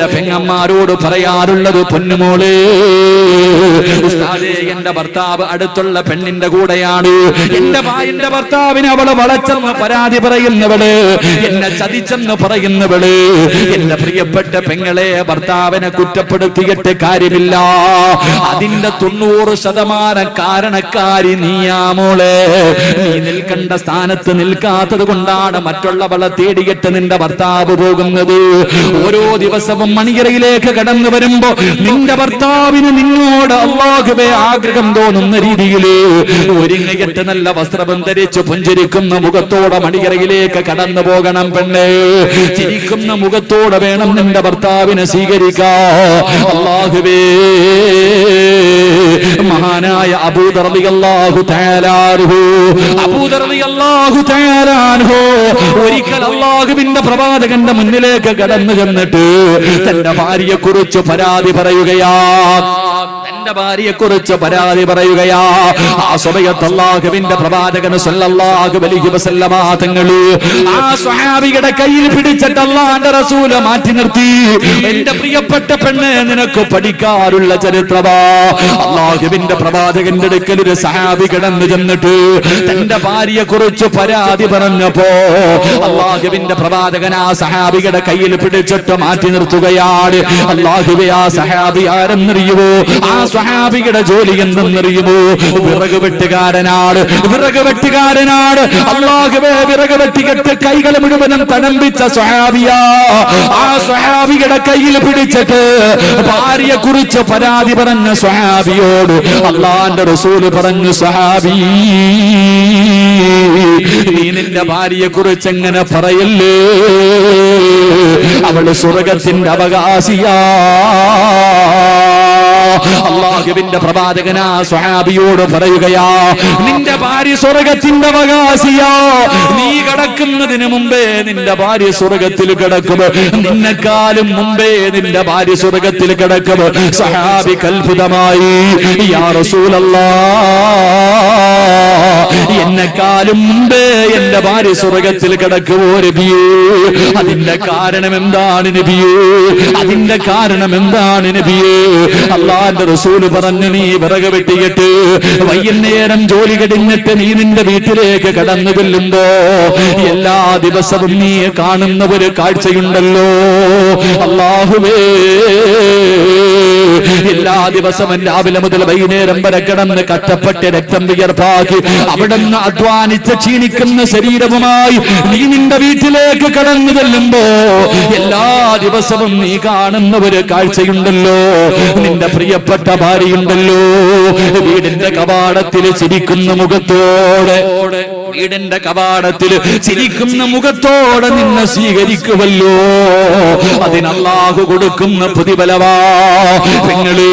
എന്റെ പെങ്ങന്മാരോട് പറയാറുള്ളത് പൊന്നുമോൾ. ഉസ്താദേ എന്റെ ഭർത്താവ് അടുത്തുള്ള പെണ്ണിന്റെ കൂടെയാണ്. എന്റെ ഭാര്യന്റെ ഭർത്താവിന് അവൾ വളച്ചെന്ന് പരാതി പറയുന്നവൾ. എന്നെ ചതിച്ചെന്ന് പറയുന്നവൾ. എന്റെ പ്രിയപ്പെട്ട പെങ്ങളെ ഭർത്താവിനെ കുറ്റപ്പെടുത്തിയിട്ട് കാര്യമില്ല. അതിന്റെ തൊണ്ണൂറ് ശതമാനം കാരണക്കാരി നീയാ മോളെ. നീ നിൽക്കേണ്ട സ്ഥാനത്ത് നിൽക്കാത്തത് കൊണ്ടാണ് മറ്റുള്ളവളെ തേടിയിട്ട് നിന്റെ ഭർത്താവ് പോകുന്നത്. ഓരോ ദിവസവും മണിയറയിലേക്ക് കടന്നു വരുമ്പോ നിന്റെ ഭർത്താവിന് നിന്നോട് അള്ളാഹുവേ ആഗ്രഹം തോന്നുന്ന രീതിയിൽ ഒരുങ്ങിയിട്ട് നല്ല വസ്ത്രം ധരിച്ച് പുഞ്ചിരിക്കുന്ന മുഖത്തോടെ മണിയറയിലേക്ക് കടന്നു പോകണം പെണ്ണേ. ചിരിക്കുന്ന മുഖത്തോടെ വേണം നിന്റെ ഭർത്താവിനെ സ്വീകരിക്കാ. അള്ളാഹുവേ. മഹാനായ അബൂദർലിയല്ലാഹു തആലാഹു ഒരിക്കൽ അള്ളാഹുവിന്റെ പ്രവാചകന്റെ മുന്നിലേക്ക് കടന്നു ചെന്നിട്ട് തന്റെ ഭാര്യയെക്കുറിച്ച് പരാതി പറയുകയാ. തന്റെ ഭാര്യയെ കുറിച്ച് പരാതി പറയുകയാ. ആ സമയത്ത് അള്ളാഹുവിന്റെ പ്രവാചകന് സല്ലല്ലാഹു അലൈഹി വസല്ലമ തങ്ങൾ ആ സ്വഹാബിയുടെ കയ്യിൽ പിടിച്ചിട്ട് അള്ളാന്റെ റസൂല മാറ്റി നിർത്തി. എന്റെ പ്രിയപ്പെട്ട പെണ്ണ് നിനക്ക് പഠിക്കാറുള്ള ചരിത്രമാ. അള്ളാഹുവിന്റെ പ്രവാചകന്റെ അടുക്കൽ ഒരു സഹാബി കിടന്നു ചെന്നിട്ട് തന്റെ ഭാര്യയെ കുറിച്ച് പരാതി പറഞ്ഞപ്പോ അള്ളാഹുവിന്റെ പ്രവാചകൻ ആ സഹാബിയുടെ കയ്യിൽ പിടിച്ചിട്ട് മാറ്റി നിർത്തുകയാണ്. അള്ളാഹുബി ആ സഹാബി ആരെന്നറിയുവോ? ആ സ്വഹാബിയുടെ ജോലി എന്തെന്നറിയുമോ? വിറക് വെട്ടുകാരനാണ് വിറക് വെട്ടുകാരനാണ്. അള്ളാഹുവെ വിറക് വെട്ടിക്കെട്ട് കൈകൾ മുഴുവനും തണമ്പിച്ച സ്വഹാബിയ. ആ സ്വഹാബിയുടെ കയ്യിൽ പിടിച്ചിട്ട് ഭാര്യയെ കുറിച്ച് പരാതി പറഞ്ഞ സ്വഹാബിയോട് അള്ളാന്റെ റസൂൽ പറഞ്ഞു സ്വഹാബി നീ നിന്റെ ഭാര്യയെ കുറിച്ച് എങ്ങനെ പറയല്ലേ? അവൾ സ്വർഗത്തിന്റെ അവകാശിയാ. അള്ളാഹുവിന്റെ പ്രവാചകനാ സ്വഹാബിയോട് പറയുകയാ നിന്റെ ഭാര്യ സ്വർഗത്തിന്റെ അവകാശിയാ. നീ കിടക്കുന്നതിന് മുമ്പേ നിന്റെ ഭാര്യ സ്വർഗത്തിൽ കിടക്കും. നിന്നെക്കാലും മുമ്പേ നിന്റെ ഭാര്യ സ്വർഗത്തിൽ കിടക്കും. സഹാബി കൽഭുതമായി എന്നെക്കാളും മുമ്പേ എന്റെ ഭാര്യ സ്വർഗത്തിൽ കിടക്കുവോ നബിയേ അതിന്റെ കാരണം എന്താണ് നബിയേ അതിന്റെ കാരണം എന്താണ് നബിയേ അള്ളാന്റെ റസൂൽ പറഞ്ഞു നീ വിറക് വെട്ടിയിട്ട് വൈകുന്നേരം ജോലി കടിഞ്ഞിട്ട് നീ നിന്റെ വീട്ടിലേക്ക് കടന്നു ചെല്ലുമ്പോ എല്ലാ ദിവസവും നീ കാണുന്ന ഒരു കാഴ്ചയുണ്ടല്ലോ. അള്ളാഹുവേ. എല്ലാ ദിവസവും രാവിലെ മുതൽ വൈകുന്നേരം വരെ കിടന്ന് കട്ടപ്പെട്ട് രക്തം വിയർപ്പാക്കി അവിടെ നിന്ന് അധ്വാനിച്ച് ക്ഷീണിക്കുന്ന ശരീരവുമായി നീ നിന്റെ വീട്ടിലേക്ക് കടന്നു ചെല്ലുമ്പോ എല്ലാ ദിവസവും നീ കാണുന്ന ഒരു കാഴ്ചയുണ്ടല്ലോ. നിന്റെ പ്രിയപ്പെട്ട ഭാര്യയുണ്ടല്ലോ. വീടിന്റെ കവാടത്തിൽ ചിരിക്കുന്ന മുഖത്തോടെ. വീടിന്റെ കവാടത്തിൽ ചിരിക്കുന്ന മുഖത്തോടെ നിന്നെ സ്വീകരിക്കുമല്ലോ അതിനല്ലാഹു കൊടുക്കുന്ന പ്രതിഫലവാ. പെങ്ങളേ.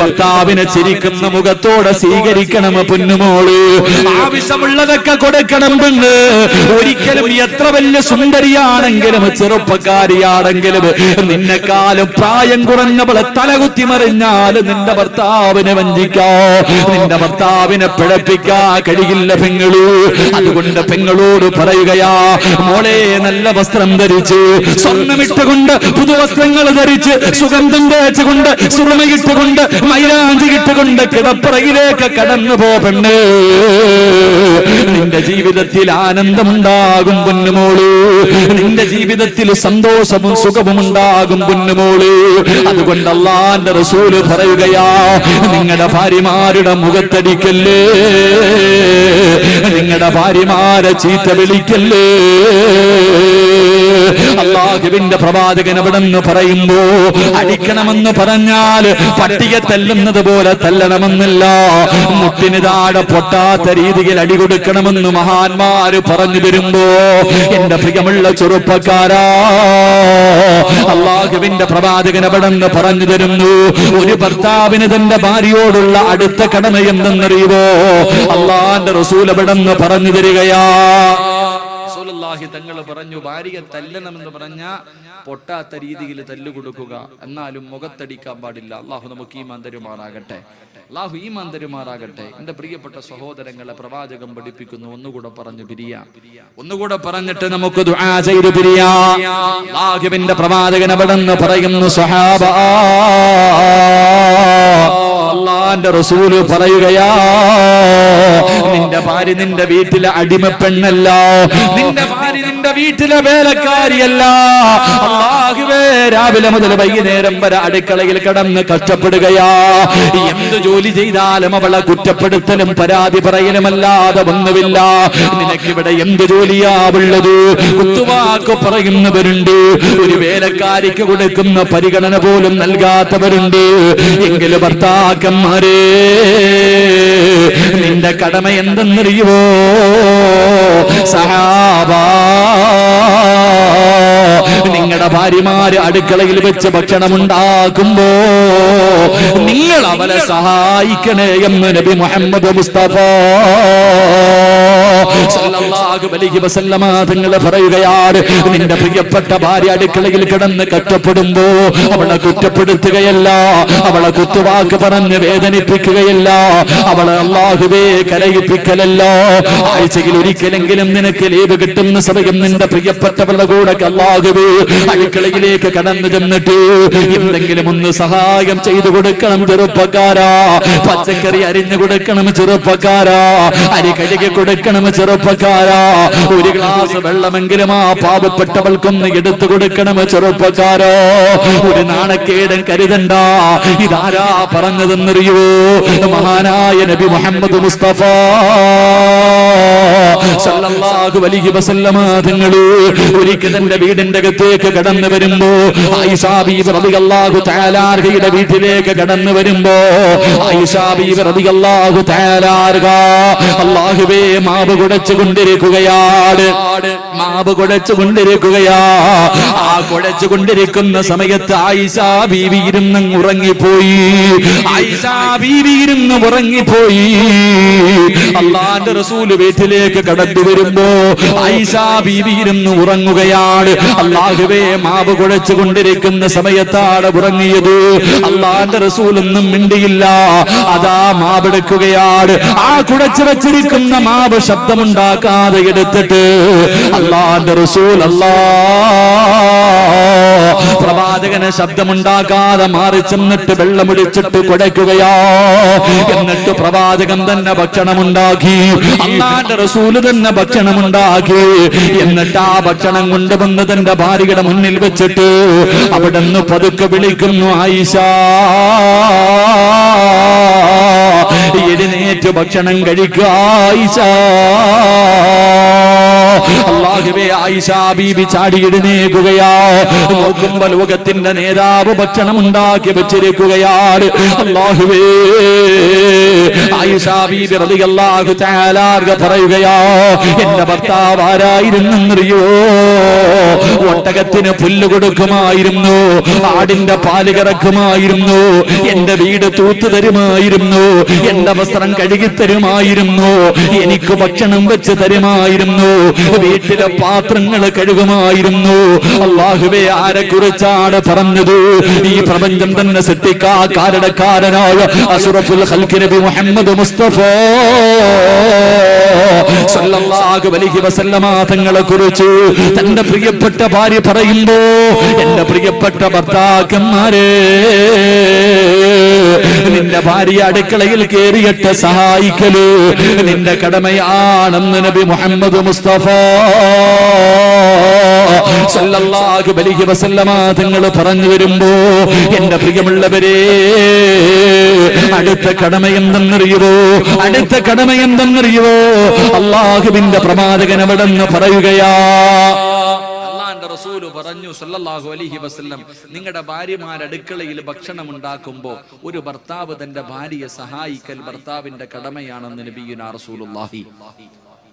ഭർത്താവിനെ ചിരിക്കുന്ന മുഖത്തോടെ സ്വീകരിക്കണം പൊന്നുമോൾ. ആവശ്യമുള്ളതൊക്കെ കൊടുക്കണം പെണ്ണ്. ഒരിക്കലും എത്ര വലിയ സുന്ദരിയാണെങ്കിലും ചെറുപ്പക്കാരിയാണെങ്കിലും നിന്നെക്കാലം പ്രായം കുറഞ്ഞവളെ തലകുത്തി മറിഞ്ഞാൽ നിന്റെ ഭർത്താവിനെ വഞ്ചിക്കാ. നിന്റെ ഭർത്താവിനെ പിഴപ്പിക്കാ കഴിയില്ല പെങ്ങളൂ. അതുകൊണ്ട് പെങ്ങളോട് പറയുകയാ മോളെ നല്ല വസ്ത്രം ധരിച്ച് സ്വർണമിട്ടുകൊണ്ട് പുതുവസ്ത്രങ്ങൾ ധരിച്ച് സുഗന്ധം തേച്ചുകൊണ്ട് സുറമയിട്ടുകൊണ്ട് മൈലാഞ്ചി ഇട്ടുകൊണ്ട് കിടപ്പുറയിലേക്ക് കടന്നു പോ നിന്റെ ജീവിതത്തിൽ ആനന്ദം ഉണ്ടാകും പൊന്നുമോൾ. നിന്റെ ജീവിതത്തിൽ സന്തോഷവും സുഖവും ഉണ്ടാകും പൊന്നുമോൾ. അതുകൊണ്ട് അള്ളാന്റെ റസൂൽ പറയുകയാ നിങ്ങളുടെ ഭാര്യമാരുടെ മുഖത്തടിക്കല്ലേ? നിങ്ങളുടെ ഭാര്യമാരെ ചീത്ത വിളിക്കല്ലേ? അള്ളാഹുവിന്റെ പ്രവാചകൻ അവിടെ നിന്ന് പറയുമ്പോ അടിക്കണമെന്ന് പറഞ്ഞാൽ പട്ടിക തല്ലുന്നത് പോലെ തല്ലണമെന്നില്ല. മുട്ടിന് താഴെ പൊട്ടാത്ത രീതിയിൽ അടി കൊടുക്കണമെന്ന് മഹാന്മാര് പറഞ്ഞു വരുമ്പോ എന്റെ പ്രിയമുള്ള ചെറുപ്പക്കാരാ അള്ളാഹുവിന്റെ പ്രവാചകൻ അവിടെ നിന്ന് പറഞ്ഞു തരുന്നു? ഒരു ഭർത്താവിന് തന്റെ ഭാര്യയോടുള്ള അടുത്ത കടമ എന്തെന്നറിയുവോ? അള്ളാന്റെ റസൂൽ അവിടെ നിന്ന് പറഞ്ഞു തരികയാ? റസൂലുള്ളാഹി തങ്ങൾ പറഞ്ഞു ഭാര്യയെ തല്ലണമെന്ന് പറഞ്ഞ പൊട്ടാത്ത രീതിയിൽ തല്ലുകൊടുക്കുക. എന്നാലും മുഖത്തടിക്കാൻ പാടില്ല. അള്ളാഹു നമുക്ക് ഈ മന്ദരുമാറാകട്ടെ അള്ളാഹു ഈ മന്ദരുമാറാകട്ടെ എന്റെ പ്രിയപ്പെട്ട സഹോദരങ്ങളെ പ്രവാചകം പഠിപ്പിക്കുന്നു. ഒന്നുകൂടെ പറഞ്ഞു പിരിയ. ഒന്നുകൂടെ പറഞ്ഞിട്ട് നമുക്ക് ചെയ്ത് പ്രവാചകൻ അവിടെ നിന്ന് പറയുന്നു സഹാബ അള്ളാന്റെ റസൂൽ പറയുകയാ നിന്റെ ഭാര്യ നിന്റെ വീട്ടിലെ അടിമ പെണ്ണല്ല നിന്റെ ഭാര്യ നിന്റെ വീട്ടിലെ വേലക്കാരിയല്ല. അള്ളാഹുവേ രാവിലെ മുതൽ വൈകുന്നേരം വരെ അടുക്കളയിൽ കിടന്ന് കഷ്ടപ്പെടുകയാ. എന്ത് ജോലി ചെയ്താലും അവളെ കുറ്റപ്പെടുത്തലും പരാതി പറയലും അല്ലാതെ ഒന്നുമില്ല നിനക്കിവിടെ എന്ത് ജോലിയാ ഉള്ളത്? കുത്തുവാക്ക് പറയുന്നവരുണ്ട്. ഒരു വേലക്കാരിക്ക് കൊടുക്കുന്ന പരിഗണന പോലും നൽകാത്തവരുണ്ട്. എങ്കിലും ഭർത്താക്കന്മാരെ നിന്റെ കടമ എന്തെന്നറിയുവോ? സഹാബാ നിങ്ങളുടെ ഭാര്യമാര് അടുക്കളയിൽ വെച്ച് ഭക്ഷണം ഉണ്ടാക്കുമ്പോ നിങ്ങൾ അവരെ സഹായിക്കണേ എന്ന് നബി മുഹമ്മദ് മുസ്തഫ തങ്ങൾ പറയുകയാണ്. നിന്റെ പ്രിയപ്പെട്ട ഭാര്യ അടുക്കളയിൽ കിടന്ന് കഷ്ടപ്പെടുമ്പോ അവളെ കുറ്റപ്പെടുത്തുകയല്ല അവളെ കുത്തുവാക്ക് പറഞ്ഞ് വേദനിപ്പിക്കുകയല്ല അവളെ അള്ളാഹുവേ കരയിപ്പിക്കലല്ലോ. ആഴ്ചയിൽ ഒരിക്കലെങ്കിലും നിനക്ക് ലീവ് കിട്ടുന്ന സമയം നിന്റെ പ്രിയപ്പെട്ടവളുടെ കൂടെ അള്ളാഹുവേ അടുക്കളയിലേക്ക് കടന്നു ചെന്നിട്ട് എന്തെങ്കിലും ഒന്ന് സഹായം ചെയ്തു കൊടുക്കണം ചെറുപ്പക്കാരാ. പച്ചക്കറി അരിഞ്ഞു കൊടുക്കണം ചെറുപ്പക്കാരാ. അരി കഴുകി കൊടുക്കണം ചെറുപ്പക്കാരാ. ഒരു ഗ്ലാസ് വെള്ളമെങ്കിലും ആ പാവപ്പെട്ടവൾക്കൊന്ന് എടുത്തു കൊടുക്കണം ചെറുപ്പക്കാരോ. ഒരു നാണക്കേടൻ കരുതണ്ട. ഇതാരാ പറഞ്ഞതെന്നറിയോ? മഹാനായ നബി മുഹമ്മദ് മുസ്തഫ. സല്ലല്ലാഹു അലൈഹി വസല്ലമ തങ്ങൾ ഒരിക്കൽ തന്റെ വീടിന്റെ അകത്തേക്ക് കടന്നു വരുമ്പോ തആല വീട്ടിലേക്ക് കടന്നു വരുമ്പോ അല്ലാഹുവേ മാവ് കുടച്ചു കൊണ്ടിരിക്കുകയാണ്. മാവ് കുടച്ചു കൊണ്ടിരിക്കുകയാ. ആ കുടച്ചു കൊണ്ടിരിക്കുന്ന സമയത്ത് ആയിഷാ ബീവി ഇരുന്ന് ഉറങ്ങിപ്പോയി. ആയിഷാ ബീവി ഇരുന്ന് ഉറങ്ങിപ്പോയി. അള്ളാന്റെ റസൂൽ വീട്ടിലേക്ക് കടന്നു വരുമ്പോ ആയിഷാ ബീവി ഇരുന്ന് ഉറങ്ങുകയാണ്. അള്ളാഹുവേ മാവ് കുഴച്ചു കൊണ്ടിരിക്കുന്ന സമയത്താണ് ഉറങ്ങിയത്. അള്ളാന്റെ റസൂലൊന്നും മിണ്ടിയില്ല. അതാ മാവെടുക്കുകയാണ്. ആ കുഴച്ചു വെച്ചിരിക്കുന്ന മാവ് ശബ്ദമുണ്ടാക്കാതെ എടുത്തിട്ട് അള്ളാന്റെ റസൂൽ അല്ലാ പ്രവാചകന് ശബ്ദമുണ്ടാക്കാതെ മാറി ചെന്നിട്ട് വെള്ളമൊഴിച്ചിട്ട് കുടയ്ക്കുകയാ. എന്നിട്ട് പ്രവാചകൻ തന്നെ ഭക്ഷണമുണ്ടാക്കി. അള്ളാന്റെ റസൂൽ തന്നെ ഭക്ഷണമുണ്ടാക്കി. എന്നിട്ട് ആ ഭക്ഷണം കൊണ്ടുവന്ന് തന്റെ ഭാര്യയുടെ മുന്നിൽ വെച്ചിട്ട് അവിടെ നിന്ന് പതുക്കെ വിളിക്കുന്നു ആയിഷ. എഴുന്നേറ്റ് ഭക്ഷണം കഴിക്കുക ആയിഷ. അള്ളാഹുവേ ആയിഷ ബീബി ചാടി എഴുന്നേക്കുകയാ നോക്കുമ്പോ ലോകത്തിന്റെ നേതാവ് ഭക്ഷണം ഉണ്ടാക്കി വെച്ചിരിക്കുകയാണ്. അള്ളാഹുവേ. പറയുകയാ എന്റെ ഭർത്താവ് ആരായിരുന്നെന്നറിയോ? ഒട്ടകത്തിന് പുല്ല് കൊടുക്കുമായിരുന്നു ആടിന്റെ പാൽ കറക്കുമായിരുന്നു എന്റെ വീട് തൂത്തു തരുമായിരുന്നു എന്റെ വസ്ത്രം കഴുകി തരുമായിരുന്നു എനിക്ക് ഭക്ഷണം വെച്ച് തരുമായിരുന്നു വീട്ടിലെ പാത്രങ്ങൾ കഴുകുമായിരുന്നു. അള്ളാഹുവെ ആരെ കുറിച്ചാണ് പറഞ്ഞത്? ഈ പ്രപഞ്ചം തന്നെ സൃഷ്ടിക്കാ കാരണക്കാരനായ അസുറഫുൽ ഖൽഖി നബി മുഹമ്മദ് മുസ്തഫ തങ്ങളെ കുറിച്ച് തന്റെ പ്രിയപ്പെട്ട ഭാര്യ പറയുമ്പോ എന്റെ പ്രിയപ്പെട്ട ഭർത്താക്കന്മാരെ നിന്റെ ഭാര്യ അടുക്കളയിൽ കേറിയിട്ട് സഹായിക്കൽ നിന്റെ കടമയാണെന്ന് നബി മുഹമ്മദ് മുസ്തഫ സല്ലല്ലാഹു അലൈഹി വസല്ലമ തങ്ങൾ പറഞ്ഞു വരുമ്പോ എന്റെ പ്രിയമുള്ളവരെ അടുത്ത കടമ എന്തെന്നറിയുവോ? അടുത്ത കടമ എന്തെന്നറിയുവോ? അള്ളാഹുവിന്റെ പ്രമാതകൻ അവിടെ നിന്ന് പറയുകയാ. പറഞ്ഞു സല്ലല്ലാഹു അലൈഹി വസല്ലം നിങ്ങളുടെ ഭാര്യമാർ അടുക്കളയിൽ ഭക്ഷണം ഉണ്ടാക്കുമ്പോൾ ഒരു ഭർത്താവ് തന്റെ ഭാര്യയെ സഹായിക്കൽ ഭർത്താവിന്റെ കടമയാണെന്ന് നബിയുനാ റസൂലുള്ളാഹി.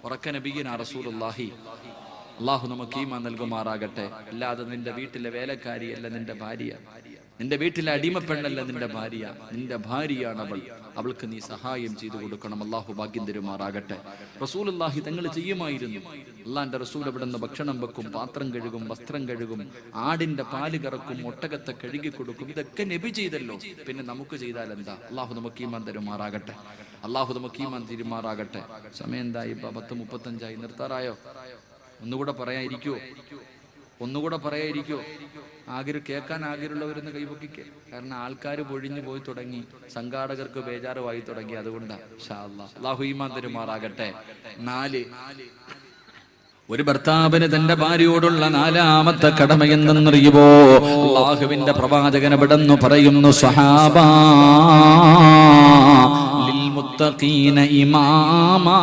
ഉറക്ക നബിയുനാ റസൂലുള്ളാഹി. അള്ളാഹു നമുക്ക് ഈമ നൽകുമാറാകട്ടെ. അല്ലാതെ നിന്റെ വീട്ടിലെ വേലക്കാരിയല്ല നിന്റെ ഭാര്യ. നിന്റെ വീട്ടിലെ അടിമപ്പെണ്ണല്ല നിന്റെ ഭാര്യ. നിന്റെ ഭാര്യയാണ് അവൾ അവൾക്ക് നീ സഹായം ചെയ്തു കൊടുക്കണം. അള്ളാഹു ഭാഗ്യം തരുമാറാകട്ടെ. റസൂൽ അള്ളാഹി തങ്ങൾ ചെയ്യുമായിരുന്നു. അള്ളാന്റെ റസൂൽ അവിടെ നിന്ന് ഭക്ഷണം വെക്കും പാത്രം കഴുകും വസ്ത്രം കഴുകും ആടിന്റെ പാൽ കറക്കും ഒട്ടകത്തെ കഴുകി കൊടുക്കും. ഇതൊക്കെ നബി ചെയ്തല്ലോ. പിന്നെ നമുക്ക് ചെയ്താൽ എന്താ? അള്ളാഹു നമുക്ക് ഈമാൻ തരുമാറാകട്ടെ. അള്ളാഹു നമുക്ക് ഈമാൻ തിരുമാറാകട്ടെ. സമയം എന്തായി? പത്ത് മുപ്പത്തഞ്ചായി. നിർത്താറായോ? ഒന്നുകൂടെ പറയാതിരിക്കുവോ ഒന്നുകൂടെ പറയാതിരിക്കുവോ ആഗ്രഹം കേൾക്കാൻ ആഗ്രഹമുള്ളവരൊന്ന് കൈപൊക്കിക്കേ. കാരണം ആൾക്കാർ പൊഴിഞ്ഞു പോയി തുടങ്ങി. സംഘാടകർക്ക് ബേജാറുമായി തുടങ്ങി. അതുകൊണ്ടാണ് അള്ളാഹു ഈമാൻ തരുമാറാകട്ടെ. നാല്. ഒരു ഭർത്താവിന് തന്റെ ഭാര്യയോടുള്ള നാലാമത്തെ കടമ എന്തെന്നറിയുമോ അള്ളാഹുവിന്റെ പ്രവാചകൻ എവിടെന്നു പറയുന്നു സഹാബാ ഇമാമാ.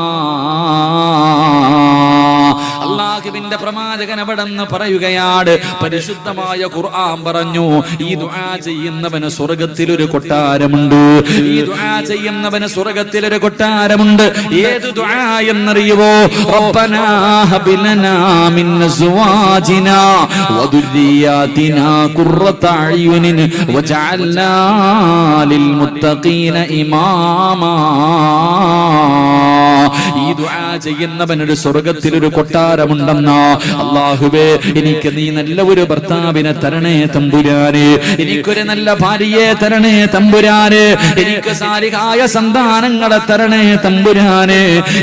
അള്ളാഹുവിന്റെ പ്രവാചകൻ എവിടെന്ന് പറയുകയാണ് പരിശുദ്ധമായ ഖുർആൻ പറഞ്ഞു ഈ ദുആ ചെയ്യുന്നവന് സ്വർഗത്തിൽ ഒരു കൊട്ടാരമുണ്ട്. ഈ ദുആ ചെയ്യുന്നവന് സ്വർഗത്തിൽ ഒരു കൊട്ടാരമുണ്ട്. ഏത് ദുആ എന്നറിയുവോ? റബ്ബനാ ഹബ് ലനാ മിൻ അസ്വാജിനാ വദുരിയാതിനാ ഖുർറത അയുനിൻ വജഅൽനാ ലിൽ മുത്തഖീന ഇമാമാ. ഈ ദുആ ചെയ്യുന്നവനൊരു സ്വർഗത്തിൽ ഒരു കൊട്ടാരമുണ്ടെന്ന അള്ളാഹുവേ എനിക്ക് നീ നല്ല ഒരു ഭർത്താവിനെ തരണേ തമ്പുരാനെ. എനിക്കൊരു നല്ല ഭാര്യയെ തരണേ തമ്പുരാനെ. എനിക്ക് സാരികായ സന്താനങ്ങളെ തരണേ തമ്പുരാനെ.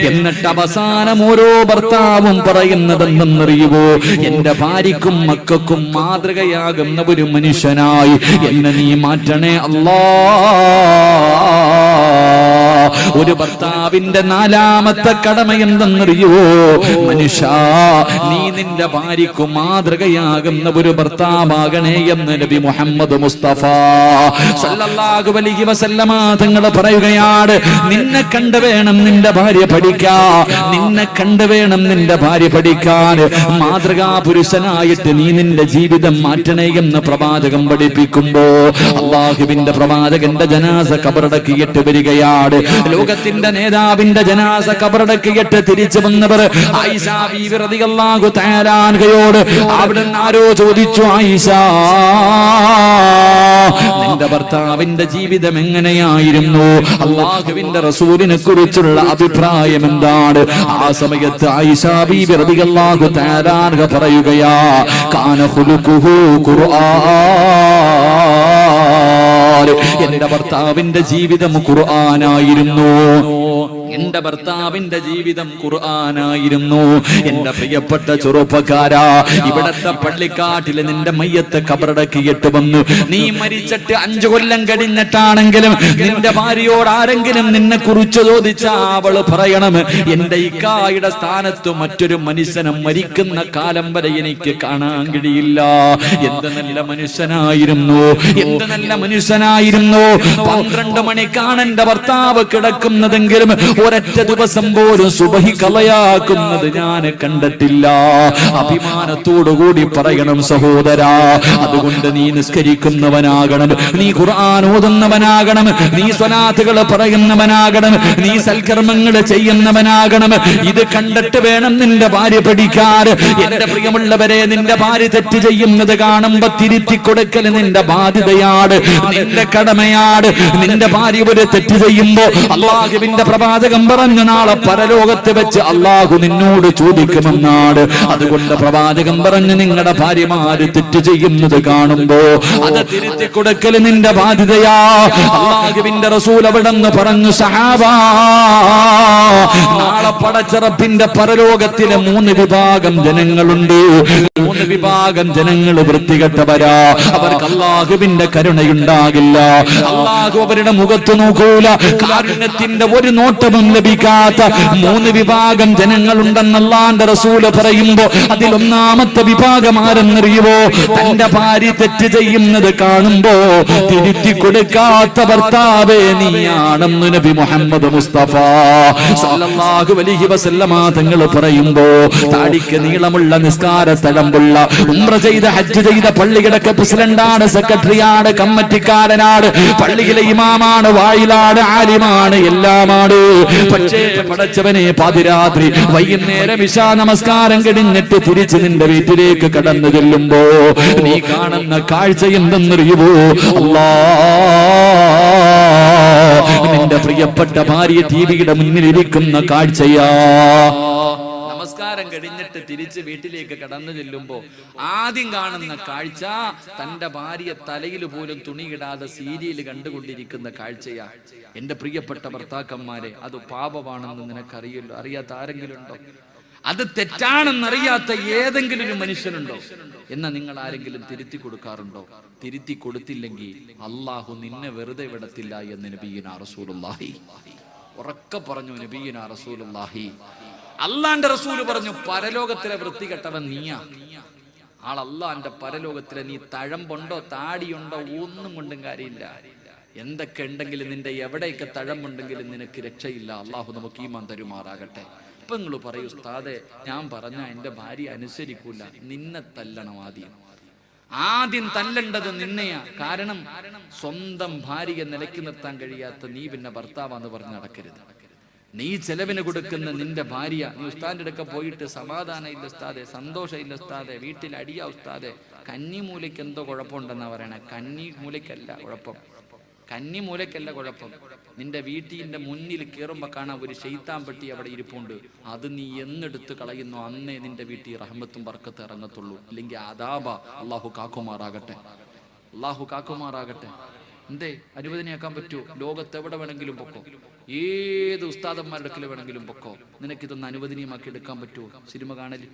എന്നിട്ട് അവസാനം ഓരോ ഭർത്താവും പറയുന്നതെന്തെന്നറിയുവോ? എന്റെ ഭാര്യക്കും മക്കൾക്കും മാതൃകയാകുന്ന ഒരു മനുഷ്യനായി എന്നെ നീ മാറ്റണേ അല്ലാ. ഒരു ഭർത്താവിന്റെ നാലാമത്തെ കടമ എന്തെന്നറിയോ മനുഷ്യ നീ നിന്റെ ഭാര്യയ്ക്ക് മാതൃകയാകുന്ന ഒരു ഭർത്താവാകണേ എന്ന് നബി മുഹമ്മദ് മുസ്തഫ സല്ലല്ലാഹു അലൈഹി വസല്ലമ തങ്ങൾ പറയുകയാണ് നിന്നെ കണ്ടു വേണം നിന്റെ ഭാര്യ പഠിക്കാ നിന്നെ കണ്ടു വേണം നിന്റെ ഭാര്യ പഠിക്കാൻ. മാതൃകാ പുരുഷനായിട്ട് നീ നിന്റെ ജീവിതം മാറ്റണേ എന്ന് പ്രവാചകം പഠിപ്പിക്കുമ്പോ അള്ളാഹുവിന്റെ പ്രവാചകന്റെ ജനാസ കബറടക്കിയിട്ട് വരികയാണ്. ലോകത്തിന്റെ നേതാവിന്റെ ജനാസ കബറടക്കിയിട്ട് തിരിച്ചു വന്നവർ ആയിഷ അവിടെ ആരോ ചോദിച്ചു ആയിഷ നിന്റെ ഭർത്താവിന്റെ ജീവിതം എങ്ങനെയായിരുന്നു? അള്ളാഹുവിന്റെ റസൂലിനെ കുറിച്ചുള്ള അഭിപ്രായം എന്താണ്? ആ സമയത്ത് റളിയല്ലാഹു തആല അൻഹ പറയുകയാ കാനഹുലുഹു ഖുർആൻ. എന്റെ ഭർത്താവിന്റെ ജീവിതം ഖുർആനായിരുന്നു. എന്റെ ഭർത്താവിന്റെ ജീവിതം ഖുർആനായിരുന്നു. എന്റെ പ്രിയപ്പെട്ട ചെറുപ്പക്കാരാ ഇവിടത്തെ പള്ളിക്കാട്ടിൽ നിന്റെ മയ്യത്ത് കബറടക്കിയിട്ട് വന്നു നീ മരിച്ചിട്ട് അഞ്ചു കൊല്ലം കഴിഞ്ഞിട്ടാണെങ്കിലും നിന്റെ ഭാര്യയോട് ആരെങ്കിലും നിന്നെ കുറിച്ച് ചോദിച്ചാ അവൾ പറയണം. എന്റെ ഇക്കായുടെ സ്ഥാനത്ത് മറ്റൊരു മനുഷ്യനെ മരിക്കുന്ന കാലം വരെ എനിക്ക് കാണാൻ കഴിയില്ല. എന്ത് നല്ല മനുഷ്യനായിരുന്നു. എന്ത് നല്ല മനുഷ്യനായിരുന്നു. പന്ത്രണ്ട് മണിക്കാണ് എന്റെ ഭർത്താവ് കിടക്കുന്നതെങ്കിലും ഒരൊറ്റ ദിവസം പോലും സുബഹി കളയാക്കുന്നത് ഞാൻ കണ്ടിട്ടില്ല. അഭിമാനത്തോടുകൂടി പറയണം സഹോദരാ അതുകൊണ്ട് നീ നിസ്കരിക്കുന്നവനാകണം നീ ഖുർആൻ ഓതുന്നവനാകണം നീ സ്വലാത്തുകൾ പറയുന്നവനാകണം നീ സൽക്കർമ്മങ്ങൾ ചെയ്യുന്നവനാകണം. ഇത് കണ്ടിട്ട് വേണം നിന്റെ ഭാര്യ പഠിക്കാൻ. എന്റെ പ്രിയമുള്ളവരെ നിന്റെ ഭാര്യ തെറ്റ് ചെയ്യുന്നത് കാണുമ്പോ തിരുത്തി കൊടുക്കൽ നിന്റെ ബാധ്യതയാണ് നിന്റെ കടമയാണ്. നിന്റെ ഭാര്യ ഒരു തെറ്റ് ചെയ്യുമ്പോ അള്ളാഹുവിന്റെ പ്രവാചകം പറഞ്ഞു നാളെ പരലോകത്ത് വെച്ച് അള്ളാഹു നിന്നോട് ചോദിക്കുമെന്നാണ്. അതുകൊണ്ട് പ്രവാചകം പറഞ്ഞു നിങ്ങളുടെ ഭാര്യമാര് തെറ്റ് ചെയ്യുന്നത് കാണുമ്പോ അത് തിരുത്തി കൊടുക്കൽ നിന്റെ ബാധ്യതയാ. അള്ളാഹുവിന്റെ റസൂൽ അവിടെ നിന്ന് പറഞ്ഞു സഹാബാ നാളെ പടച്ചിറപ്പിന്റെ പരലോകത്തിലെ മൂന്ന് വിഭാഗം ജനങ്ങളുണ്ട്. മൂന്ന് വിഭാഗം ജനങ്ങൾ വൃത്തികെട്ടവരാ. അവർക്ക് അള്ളാഹുവിന്റെ കരുണയുണ്ടാകില്ല. അള്ളാഹു അവരുടെ മുഖത്ത് നോക്കൂല. കാരുണ്യത്തിന്റെ ഒരു നോട്ടവും ലഭിക്കാത്ത മൂന്ന് വിഭാഗം ജനങ്ങളുണ്ടെന്നല്ലാന്റെ റസൂൽ പറയുമ്പോ അതിലൊന്നാമത്തെ വിഭാഗം ആരെന്നറിയുവോ? തന്റെ ഭാര്യ തെറ്റ് ചെയ്യുന്നത് കാണുമ്പോ തിരുത്തി കൊടുക്കാത്ത ഭർത്താവേ നീയാണെന്ന് നബി മുഹമ്മദ് മുസ്തഫ. സല്ലല്ലാഹു അലൈഹി വസല്ലമ തങ്ങൾ പറയുമ്പോ താടിക്ക് നീളമുള്ള നിസ്കാര തഴമ്പുള്ള ഉള്ള ഉംറ ചെയ്ത ഹജ്ജ് ചെയ്ത പള്ളികളൊക്കെ പ്രസിഡന്റാണ് സെക്രട്ടറിയാണ് കമ്മിറ്റിക്കാരനാണ് പള്ളിയിലെ ഇമാമാണ് വായിലാണ് ആലിമാണ് എല്ലാമാണ്. പക്ഷേ പടച്ചവനെ പാതിരാത്രി വൈകുന്നേരം ഇശാ നമസ്കാരം കഴിഞ്ഞിട്ട് തിരിച്ച് നിന്റെ വീട്ടിലേക്ക് കടന്നു ചെല്ലുമ്പോ നീ കാണുന്ന കാഴ്ച എന്തെന്നറിയുമോ അല്ലാ നിന്റെ പ്രിയപ്പെട്ട ഭാര്യ ടി വിയുടെ മുന്നിലിരിക്കുന്ന കാഴ്ചയാ. നമസ്കാരം കഴിഞ്ഞിട്ട് തിരിച്ച് വീട്ടിലേക്ക് കടന്നു ചെല്ലുമ്പോ ആദ്യം കാണുന്ന കാഴ്ച തന്റെ ഭാര്യ തലയിൽ പോലും തുണിയിടാതെ സീരിയൽ കണ്ടുകൊണ്ടിരിക്കുന്ന കാഴ്ചയാ. എന്റെ പ്രിയപ്പെട്ട ഭർത്താക്കന്മാരെ അത് പാപമാണെന്ന് നിനക്കറിയല്ലോ? അറിയാത്ത ആരെങ്കിലും ഉണ്ടോ അത് തെറ്റാണെന്നറിയാത്ത ഏതെങ്കിലും ഒരു മനുഷ്യനുണ്ടോ? എന്ന നിങ്ങൾ ആരെങ്കിലും തിരുത്തി കൊടുക്കാറുണ്ടോ? തിരുത്തി കൊടുത്തില്ലെങ്കിൽ അള്ളാഹു നിന്നെ വെറുതെ വിടത്തില്ല എന്ന് നബീന റസൂലുള്ളാഹി. ഉറക്കെ പറഞ്ഞു നബീന റസൂലുള്ളാഹി. അള്ളാന്റെ റസൂൽ പറഞ്ഞു പരലോകത്തിലെ വൃത്തികെട്ടവൻ നീയാ. ആളല്ലാന്റെ പരലോകത്തിലെ നീ തഴമ്പുണ്ടോ താടിയുണ്ടോ ഒന്നും കൊണ്ടും കാര്യമില്ല. എന്തൊക്കെ ഉണ്ടെങ്കിലും നിന്റെ എവിടെയൊക്കെ തഴമ്പുണ്ടെങ്കിലും നിനക്ക് രക്ഷയില്ല. അള്ളാഹു നമുക്ക് ഈമാൻ തരുമാറാകട്ടെ. ഇപ്പൊ നിങ്ങൾ പറയൂ ഉസ്താദെ ഞാൻ പറഞ്ഞ എന്റെ ഭാര്യ അനുസരിക്കൂല. നിന്നെ തല്ലണം ആദ്യം. ആദ്യം തല്ലേണ്ടത് നിന്നെയാ. കാരണം സ്വന്തം ഭാര്യയെ നിലയ്ക്ക് നിർത്താൻ കഴിയാത്ത നീ പിന്നെ ഭർത്താവാന്ന് പറഞ്ഞ് നടക്കരുത്. നീ ചെലവിന് കൊടുക്കുന്ന നിന്റെ ഭാര്യ നീ ഉസ്താന്റെ അടുക്ക പോയിട്ട് സമാധാനം ഇല്ല ഉസ്താദെ സന്തോഷം ഇല്ല ഉസ്താദെ വീട്ടിൽ അടിയാ ഉസ്താദെ. കന്നിമൂലയ്ക്ക് എന്തോ കുഴപ്പമുണ്ടെന്നാ പറയണേ? കന്നി മൂലയ്ക്കല്ല കുഴപ്പം. കന്നി മൂലയ്ക്കല്ല കുഴപ്പം. നിന്റെ വീട്ടിന്റെ മുന്നിൽ കയറുമ്പോ കാണാൻ ഒരു ശൈത്താൻ പെട്ടി അവിടെ ഇരിപ്പുണ്ട്. അത് നീ എന്നെടുത്ത് കളയുന്നു. അന്നേ നിന്റെ വീട്ടിൽ റഹ്മത്തും ബർക്കത്ത് ഇറങ്ങത്തുള്ളൂ. അല്ലെങ്കിൽ അതാബ അള്ളാഹു കാക്കുമാറാകട്ടെ. അള്ളാഹു കാക്കുമാറാകട്ടെ. എന്തേ? അനുവദനയാക്കാൻ പറ്റൂ. ലോകത്ത് എവിടെ വേണമെങ്കിലും പൊക്കോ. ഏത് ഉസ്താദന്മാരുടെ അടുക്കൽ വേണമെങ്കിലും പൊക്കോ. നിനക്കിതൊന്ന് അനുവദനീയമാക്കി എടുക്കാൻ പറ്റുമോ? സിനിമ കാണൽ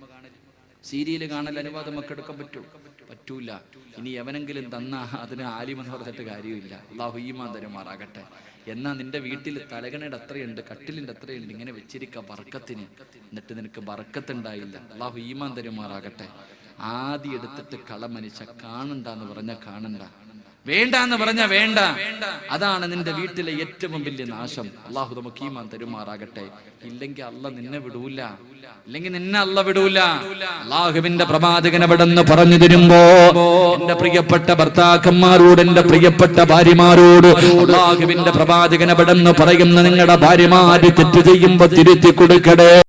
സീരിയൽ കാണൽ അനുവാദം ഒക്കെ എടുക്കാൻ പറ്റൂ പറ്റൂല. ഇനി എവനെങ്കിലും തന്ന അതിന് ആലിമെന്ന് പറഞ്ഞിട്ട് കാര്യമില്ല. അള്ളാഹു ഈമാൻ തരുമാറാകട്ടെ. എന്നാ നിന്റെ വീട്ടിൽ തലകണയുടെ അത്രയുണ്ട് കട്ടിലിന്റെ അത്രയുണ്ട് ഇങ്ങനെ വെച്ചിരിക്ക ബർക്കത്തിന് എന്നിട്ട് നിനക്ക് ബർക്കത്തുണ്ടായില്ല അള്ളാഹു ഈമാൻ തരുമാറാകട്ടെ. ആദ്യം എടുത്തിട്ട് കളമനുഷ്യ കാണണ്ട എന്ന് പറഞ്ഞ കാണണ്ട. വേണ്ട എന്ന് പറഞ്ഞ വേണ്ട. അതാണ് നിന്റെ വീട്ടിലെ ഏറ്റവും വലിയ നാശം. അള്ളാഹു നമുക്ക് ഈമാൻ തരുമാറാകട്ടെ. ഇല്ലെങ്കിൽ അല്ല നിന്നെ വിടൂല. ഇല്ലെങ്കിൽ നിന്നെ അല്ല വിടൂല. അള്ളാഹുവിന്റെ പ്രവാചകൻ വിടന്ന് പറഞ്ഞു തരുമ്പോ എന്റെ പ്രിയപ്പെട്ട ഭർത്താക്കന്മാരോട് എന്റെ പ്രിയപ്പെട്ട ഭാര്യമാരോട് അള്ളാഹുവിന്റെ പ്രവാചകൻ വിടന്ന് പറയുന്ന നിങ്ങളുടെ ഭാര്യമാര് തെറ്റ് ചെയ്യുമ്പോ തിരുത്തി കൊടുക്കടേ.